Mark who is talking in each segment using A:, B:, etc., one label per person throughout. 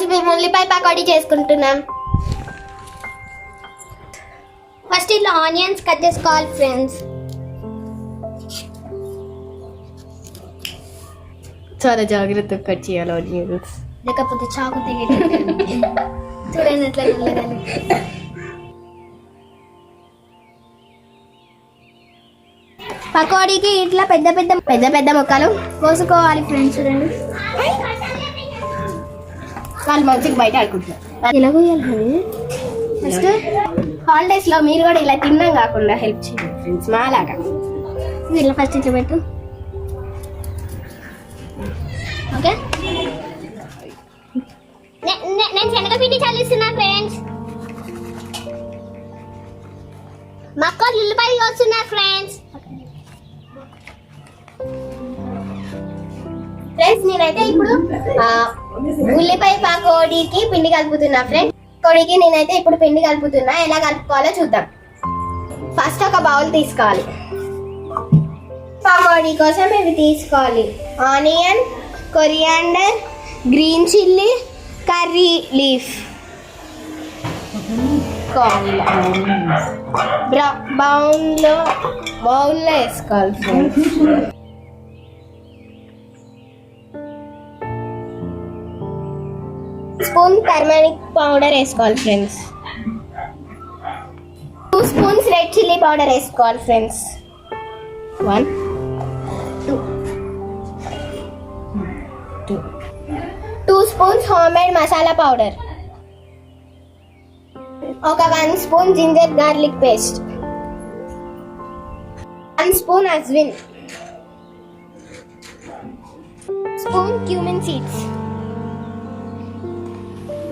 A: ఈరోజు మేము ఉల్లిపాయ పకోడీ చేసుకుంటున్నాం. ఫస్ట్ ఇట్లా ఆనియన్స్ కట్ చేసుకోవాలి ఫ్రెండ్స్
B: చాలా జాగ్రత్తగా కట్ చేయాలి ఆనియన్స్
A: లేకపోతే చాకు తెగేది చూడండి ఎట్లా. పకోడీకి ఇట్లా పెద్ద పెద్ద పెద్ద పెద్ద ముక్కలు కోసుకోవాలి ఫ్రెండ్స్ చూడండి.
B: వాళ్ళు మంచిగా బయట ఆడుకుంటున్నారు
A: ఎలా కోయాలి
B: ఫస్ట్ హాలిడేస్లో మీరు కూడా ఇలా తిన్నాం కాకుండా హెల్ప్ చేయండి. ఫ్రెండ్స్ మాలాగా.
A: ఇట్లా ఫస్ట్ ఇట్లా పెట్టు. ఓకే? నేను శనగపిండి చల్లిస్తున్నా ఫ్రెండ్స్ మా అక్క ఉల్లిపాయలు వస్తున్నా ఫ్రెండ్స్
B: ఫ్రెండ్స్ నేనైతే ఇప్పుడు ఉల్లిపాయ పకోడీకి పిండి కలుపుతున్నా ఫ్రెండ్ కోడికి నేనైతే ఇప్పుడు పిండి కలుపుతున్నా. ఎలా కలుపుకోవాలో చూద్దాం. ఫస్ట్ ఒక బౌల్ తీసుకోవాలి. పకోడీ కోసం ఇవి తీసుకోవాలి. Onion coriander green chilli curry leaf బౌన్లో బౌల్లో వేసుకోవాలి ఫ్రెండ్స్ స్పూన్ టర్మరిక్ పౌడర్ వేసుకోవాలి friends two spoons red chilli powder వేసుకోవాలి friends one two two two spoons home made masala powder ఒక one spoon ginger garlic paste one spoon ajwain spoon cumin seeds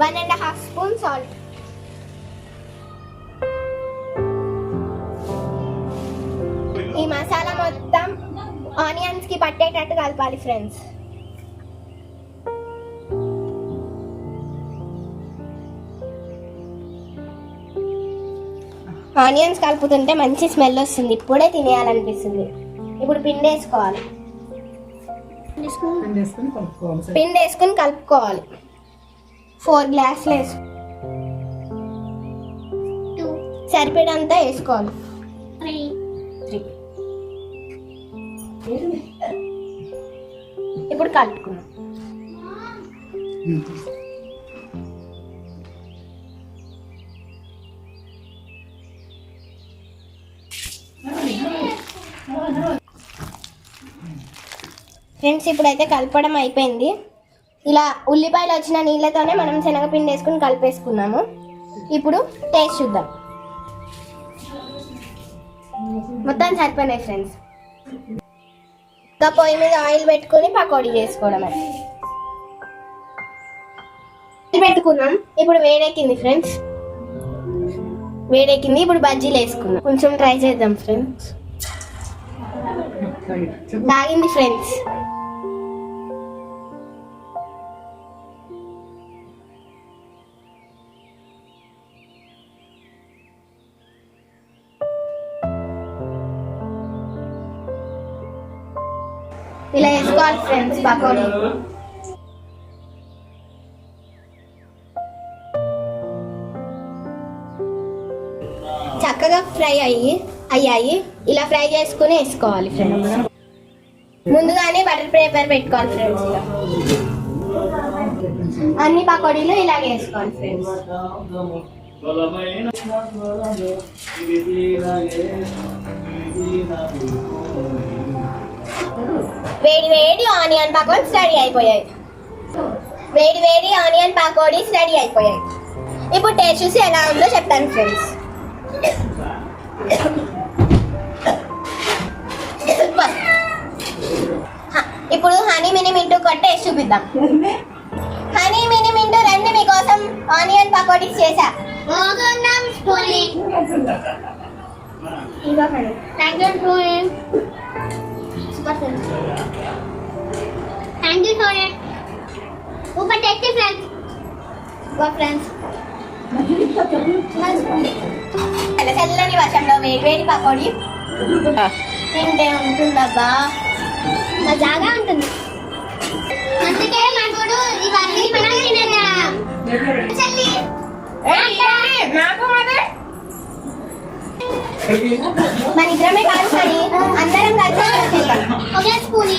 B: one and half spoon salt ఈ మసాలా మొత్తం ఆనియన్స్కి పట్టేటట్టు కలపాలి friends onions కలుపుతుంటే మంచి smell వస్తుంది. ఇప్పుడే తినేయాలనిపిస్తుంది. ఇప్పుడు పిండి వేసుకోవాలి. పిండి వేసుకుని కలుపుకోవాలి. ఫోర్ గ్లాసులు వేసు సరిపడంతా వేసుకోవాలి. త్రీ. ఇప్పుడు కలుపుకున్నాం ఫ్రెండ్స్ ఇప్పుడైతే కలపడం అయిపోయింది. ఇలా ఉల్లిపాయలు వచ్చిన నీళ్ళతోనే మనం శనగపిండి వేసుకుని కలిపేసుకున్నాము. ఇప్పుడు టేస్ట్ చూద్దాం. మొత్తం సరిపోయినాయి ఫ్రెండ్స్ ఇంకా పొయ్యి మీద ఆయిల్ పెట్టుకొని పకోడీ చేసుకోవడమే. ఆయిల్ పెట్టుకున్నాం. ఇప్పుడు వేడెక్కింది ఫ్రెండ్స్ వేడెక్కింది. ఇప్పుడు బజ్జీలు వేసుకున్నాం. కొంచెం ట్రై చేద్దాం ఫ్రెండ్స్ తాగింది ఫ్రెండ్స్ ఇలా వేసుకోవాలి ఫ్రెండ్స్ పకోడీ చక్కగా ఫ్రై అయ్యి అయ్యాయి. ఇలా ఫ్రై చేసుకుని వేసుకోవాలి ఫ్రెండ్స్ ముందుగానే బటర్ పేపర్ పెట్టుకోవాలి ఫ్రెండ్స్ ఇలా అన్ని పకోడీలు ఇలాగే వేసుకోవాలి ఫ్రెండ్స్ వేడి వేడి ఆనియన్ పకోడీస్ రెడీ అయిపోయాయి. వేడి వేడి ఆనియన్ పకోడీస్ రెడీ అయిపోయాయి. ఇప్పుడు టేస్ట్ చూసి ఎలా ఉందో చెప్తాను ఫ్రెండ్స్. ఇప్పుడు హనీ మినీ మింటూ కొట్ట టేస్ట్ చూపిద్దాం. హనీ మినీ మింటూ రండి మీకోసం ఆనియన్ పకోడీస్ చేశా. Thank you super friends thank you for it super tasty friends super friends చల్లని వర్షంలో వేడి వేడి పకోడి. తింటే ఉంటుందబ్బా. మజాగా ఉంటుంది. అందుకే మనకుడు ఇవన్నీ మనం తినగా చల్లి మన ఇద్దరమే కాదు కానీ అందరం కలిసి చేద్దాం
A: ఒక స్పూని